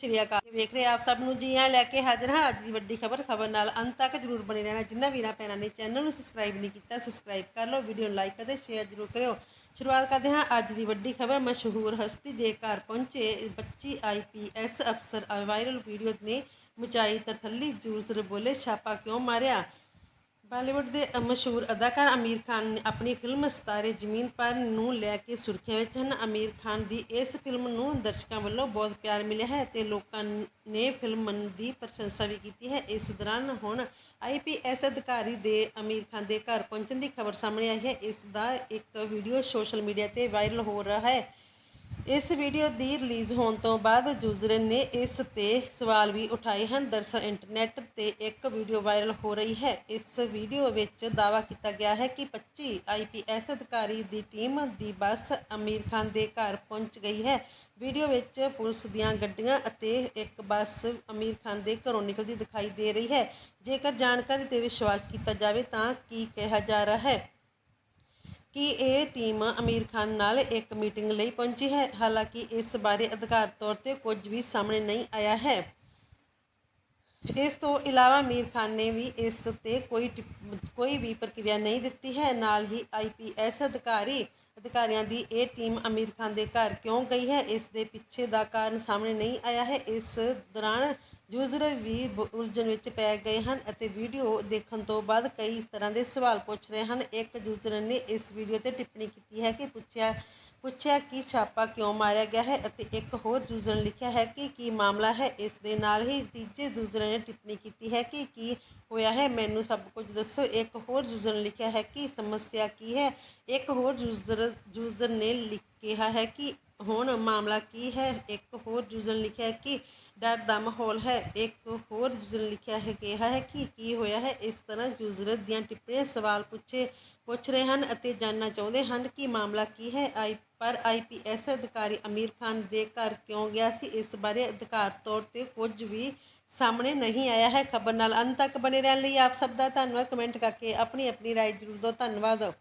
ਸ਼੍ਰੀ ਅਕਾਲ। ਵੇਖ ਰਹੇ ਆਪ ਸਭ ਨੂੰ ਜੀ ਆ ਲੈ ਕੇ ਹਾਜ਼ਰ ਹਾਂ ਅੱਜ ਦੀ ਵੱਡੀ ਖਬਰ। ਖਬਰ ਨਾਲ ਅੰਤ ਤੱਕ ਜਰੂਰ ਬਣੇ ਰਹਿਣਾ। ਜਿੰਨਾ ਵੀਰਾਂ ਭੈਣਾਂ ਨੇ ਚੈਨਲ ਨੂੰ ਸਬਸਕ੍ਰਾਈਬ ਨਹੀਂ ਕੀਤਾ ਸਬਸਕ੍ਰਾਈਬ ਕਰ ਲਓ ਵੀਡੀਓ ਨੂੰ ਲਾਈਕ ਅਤੇ ਸ਼ੇਅਰ ਜਰੂਰ ਕਰਿਓ। ਸ਼ੁਰੂਆਤ ਕਰਦੇ ਹਾਂ ਅੱਜ ਦੀ ਵੱਡੀ ਖਬਰ। ਮਸ਼ਹੂਰ ਹਸਤੀ ਦੇ ਘਰ ਪਹੁੰਚੇ ਬੱਚੀ ਆਈਪੀਐਸ ਅਫਸਰ ਵਾਇਰਲ ਵੀਡੀਓ ਨੇ ਮਚਾਈ ਤਰਥੱਲੀ ਜੂਸਰ ਬੋਲੇ ਛਾਪਾ ਕਿਉਂ ਮਾਰਿਆ? ਬਾਲੀਵੁੱਡ ਦੇ ਮਸ਼ਹੂਰ ਅਦਾਕਾਰ ਅਮੀਰ ਖਾਨ ਨੇ ਆਪਣੀ ਫਿਲਮ ਸਤਾਰੇ ਜ਼ਮੀਨ ਪਰ ਨੂੰ ਲੈ ਕੇ ਸੁਰਖੀਆਂ ਵਿੱਚ ਹਨ। ਅਮੀਰ ਖਾਨ ਦੀ ਇਸ ਫਿਲਮ ਨੂੰ ਦਰਸ਼ਕਾਂ ਵੱਲੋਂ ਬਹੁਤ ਪਿਆਰ ਮਿਲਿਆ ਹੈ ਤੇ ਲੋਕਾਂ ਨੇ ਫਿਲਮ ਦੀ ਪ੍ਰਸ਼ੰਸਾ ਵੀ ਕੀਤੀ ਹੈ। ਇਸ ਦੌਰਾਨ ਹੁਣ ਆਈਪੀਐਸ ਅਧਿਕਾਰੀ ਦੇ ਅਮੀਰ ਖਾਨ ਦੇ ਘਰ ਪਹੁੰਚਣ ਦੀ ਖਬਰ ਸਾਹਮਣੇ ਆਈ ਹੈ। ਇਸ ਦਾ ਇੱਕ ਵੀਡੀਓ ਸੋਸ਼ਲ ਮੀਡੀਆ ਤੇ ਵਾਇਰਲ ਹੋ ਰਿਹਾ ਹੈ। ਇਸ ਵੀਡੀਓ ਦੀ ਰਿਲੀਜ਼ ਹੋਣ ਤੋਂ ਬਾਅਦ ਯੂਜ਼ਰ ਨੇ ਇਸ ਤੇ ਸਵਾਲ ਵੀ ਉਠਾਏ ਹਨ। ਦਰਅਸਲ ਇੰਟਰਨੈਟ ਤੇ ਇੱਕ ਵੀਡੀਓ ਵਾਇਰਲ ਹੋ ਰਹੀ ਹੈ। ਇਸ ਵੀਡੀਓ ਵਿੱਚ ਦਾਅਵਾ ਕੀਤਾ ਗਿਆ ਹੈ ਕਿ 25 ਆਈਪੀਐਸ ਅਧਿਕਾਰੀ ਦੀ ਟੀਮ ਦੀ ਬੱਸ ਅਮੀਰ ਖਾਨ ਦੇ ਘਰ ਪਹੁੰਚ ਗਈ ਹੈ। ਵੀਡੀਓ ਵਿੱਚ ਪੁਲਿਸ ਦੀਆਂ ਗੱਡੀਆਂ ਅਤੇ ਇੱਕ ਬੱਸ ਅਮੀਰ ਖਾਨ ਦੇ ਘਰੋਂ ਨਿਕਲਦੀ ਦਿਖਾਈ ਦੇ ਰਹੀ ਹੈ। ਜੇਕਰ ਜਾਣਕਾਰੀ ਤੇ ਵਿਸ਼ਵਾਸ ਕੀਤਾ ਜਾਵੇ ਤਾਂ ਕੀ ਕਿਹਾ ਜਾ ਰਿਹਾ ਹੈ? ਕਿ ਇਹ ਟੀਮ ਅਮੀਰ ਖਾਨ ਨਾਲ ਇੱਕ ਮੀਟਿੰਗ ਲਈ ਪਹੁੰਚੀ ਹੈ। ਹਾਲਾਂਕਿ ਇਸ ਬਾਰੇ ਅਧਿਕਾਰ ਤੌਰ ਤੇ ਕੁਝ ਵੀ ਸਾਹਮਣੇ ਨਹੀਂ ਆਇਆ ਹੈ। ਇਸ ਤੋਂ ਇਲਾਵਾ ਅਮੀਰ ਖਾਨ ਨੇ ਵੀ ਇਸ ਤੇ ਕੋਈ ਟਿਪ- ਕੋਈ ਵੀ ਪ੍ਰਕਿਰਿਆ ਨਹੀਂ ਦਿੱਤੀ ਹੈ। ਨਾਲ ਹੀ ਆਈਪੀਐਸ ਅਧਿਕਾਰੀ, ਅਧਿਕਾਰੀਆਂ ਦੀ ਇਹ ਟੀਮ ਅਮੀਰ ਖਾਨ ਦੇ ਘਰ ਕਿਉਂ ਗਈ ਹੈ, ਇਸ ਦੇ ਪਿੱਛੇ ਦਾ ਕਾਰਨ ਸਾਹਮਣੇ ਨਹੀਂ ਆਇਆ ਹੈ। ਇਸ ਦੌਰਾਨ ਯੂਜ਼ਰ ਵੀ ਬ- ਉਲਝਣ ਵਿੱਚ ਪੈ ਗਏ ਹਨ ਅਤੇ ਵੀਡੀਓ ਦੇਖਣ ਤੋਂ ਬਾਅਦ ਕਈ ਤਰ੍ਹਾਂ ਦੇ ਸਵਾਲ ਪੁੱਛ ਰਹੇ ਹਨ। ਇੱਕ ਯੂਜ਼ਰ ਨੇ ਇਸ ਵੀਡੀਓ ਤੇ ਟਿੱਪਣੀ ਕੀਤੀ ਹੈ ਕਿ ਪੁੱਛਿਆ ਪੁੱਛਿਆ ਕਿ ਛਾਪਾ ਕਿਉਂ ਮਾਰਿਆ ਗਿਆ ਹੈ ਅਤੇ ਇੱਕ ਹੋਰ ਯੂਜ਼ਰ ਨੇ ਲਿਖਿਆ ਹੈ ਕਿ ਕੀ ਮਾਮਲਾ ਹੈ। ਇਸ ਦੇ ਨਾਲ ਹੀ ਤੀਜੇ ਯੂਜ਼ਰ ਨੇ ਟਿੱਪਣੀ ਕੀਤੀ ਹੈ ਕਿ ਕੀ ਹੋਇਆ ਹੈ। ਮੈਨੂੰ ਸਭ ਕੁਝ ਦੱਸੋ। ਇੱਕ ਹੋਰ ਯੂਜ਼ਰ ਨੇ ਲਿਖਿਆ ਹੈ ਕਿ ਸਮੱਸਿਆ ਕੀ ਹੈ। ਇੱਕ ਹੋਰ ਯੂਜ਼ਰ ਯੂਜ਼ਰ ਨੇ ਲਿਖ ਕਿਹਾ ਹੈ ਕਿ ਹੁਣ ਮਾਮਲਾ ਕੀ ਹੈ। ਇੱਕ ਹੋਰ ਯੂਜ਼ਰ ਨੇ ਲਿਖਿਆ ਹੈ ਕਿ ਡਰ ਦਾ ਮਾਹੌਲ ਹੈ। ਇੱਕ ਹੋਰ ਯੂਜ਼ਰ ਨੇ ਲਿਖਿਆ ਹੈ, ਕਿਹਾ ਹੈ ਕਿ ਕੀ ਹੋਇਆ ਹੈ, ਇਸ ਤਰ੍ਹਾਂ ਯੂਜ਼ਰ ਦੀਆਂ ਟਿੱਪਣੀਆਂ ਸਵਾਲ ਪੁੱਛੇ, ਪੁੱਛ ਰਹੇ ਹਨ ਅਤੇ ਜਾਣਨਾ ਚਾਹੁੰਦੇ ਹਨ ਕਿ ਮਾਮਲਾ ਕੀ ਹੈ। ਆਈ, ਪਰ ਆਈਪੀਐਸ ਅਧਿਕਾਰੀ ਅਮੀਰ ਖਾਨ ਦੇ ਘਰ ਕਿਉਂ ਗਿਆ ਸੀ, ਇਸ ਬਾਰੇ ਅਧਿਕਾਰ ਤੌਰ ਤੇ ਕੁਝ ਵੀ ਸਾਹਮਣੇ ਨਹੀਂ ਆਇਆ ਹੈ। ਖਬਰ ਨਾਲ ਅੰਤ ਤੱਕ ਬਣੇ ਰਹਿਣ ਲਈ ਆਪ ਸਭ ਦਾ ਧੰਨਵਾਦ। ਕਮੈਂਟ ਕਰਕੇ ਆਪਣੀ ਆਪਣੀ ਰਾਏ ਜ਼ਰੂਰ ਦਿਓ। ਧੰਨਵਾਦ।